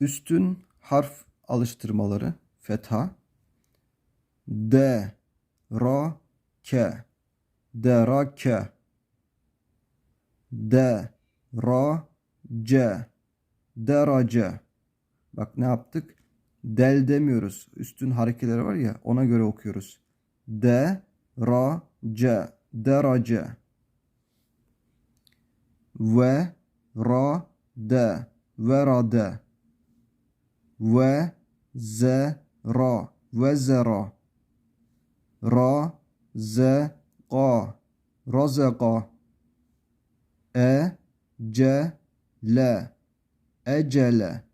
Üstün harf alıştırmaları fetha. D, ra, ke. Derake. D, ra, c. Derace. Bak ne yaptık? Del demiyoruz. Üstün harekeleri var ya ona göre okuyoruz. D, ra, c. Derace. Ve, ra, de. Verade. Ve, ze, ra. Vezera. Ra, ze, qa. Razeka. E, ce, le. Ecele.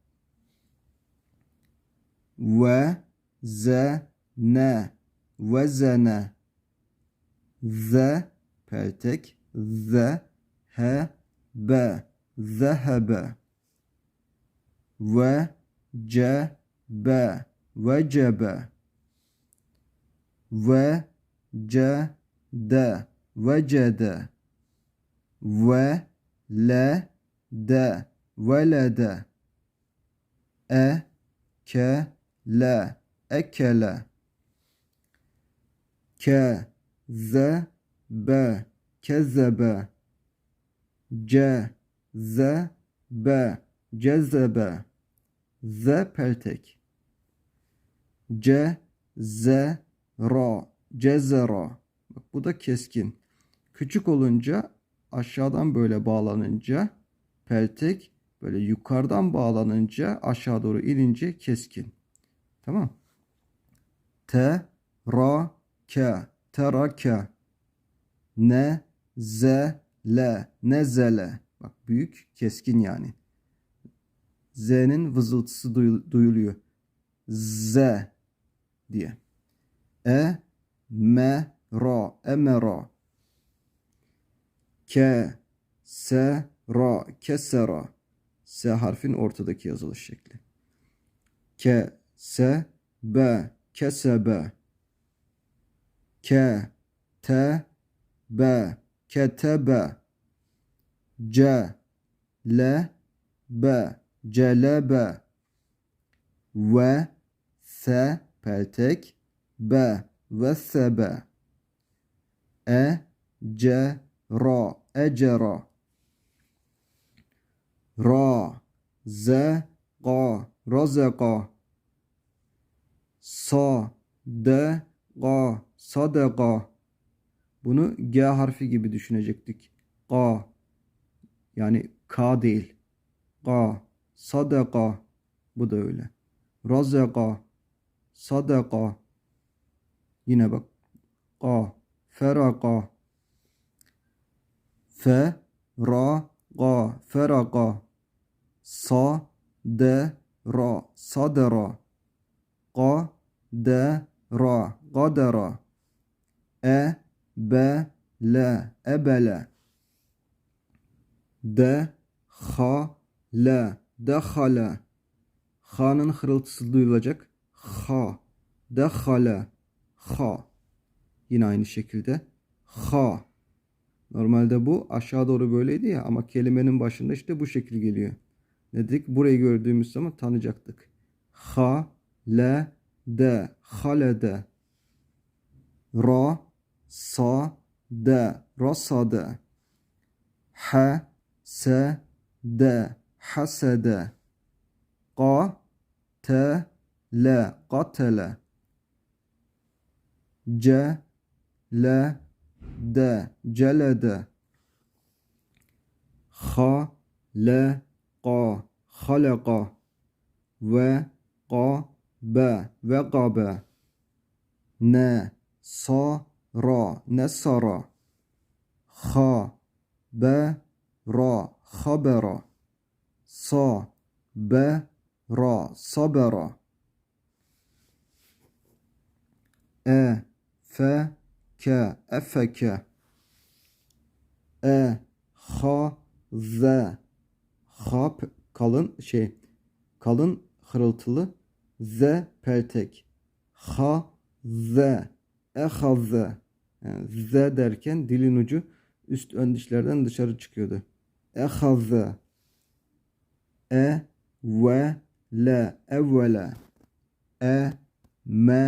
Ve, ne. Vezene. Ze, peltek. Ze, he, be. Zehebe. Ve, be. Vecebe. Ve, de. Vecede. Ve, de. Velede. E, ke, le. Ekele. Ke, ze, be. Kezebe. C, ze, be. Cezebe. Z peltek. C, z, ra. Cezera. Bak bu da keskin. Küçük olunca aşağıdan böyle bağlanınca peltek böyle yukarıdan bağlanınca aşağı doğru inince keskin. Tamam. T, ra, ke. Terake. Ne, ze, le. Nezele. Bak büyük keskin yani. Z'nin vızıltısı duyu- duyuluyor. Z diye. E, me, ra, emera. Ke, se, ra, kesera. S harfin ortadaki yazılış şekli. Ke, se, be, kesebe. Ke, te, be, ketebe. C, le, be, celebe. Ve, se, peltek, be, vesebe. E, ce, ra, ecera. Ra, ze, ga, razeka. Sa, de, ga, sadeka. Bunu G harfi gibi düşünecektik. Ga. Yani K değil. Ga. Sadeka. Bu da öyle. Razeka. Sadeka. Yine bak. Ga. Feraka. Fe. Ra. Ga. Feraka. Sa. De. Ra. Sadera. Ga. De. Ra. Gadera. E. Be. Le. Ebele. De. Ha. Le. Dehale. Ha'nın hırıltısı duyulacak. Ha. Dehale. Ha. Yine aynı şekilde. Ha. Normalde bu aşağı doğru böyleydi ya ama kelimenin başında işte bu şekil geliyor. Ne dedik? Burayı gördüğümüz zaman tanıyacaktık. Ha, le, de, halede. Ra, sa, de, rasade. Ha, se, de, hasede. Ka, te, le, katele. C, le, de, celede. Ha, le, ka, haleka. Ve, ka, be, ve kabe. Ne, sa, ra, nesara. Ha, be, ra, habera. Sa, be, ra, sabera. E, fe, ke, efeke. E, ha, ze. Ha p- kalın şey kalın hırıltılı z peltek. Ha, ze. Ehaze. Yani z derken dilin ucu üst ön dişlerden dışarı çıkıyordu. Ehaze. E, ve, le evvele e me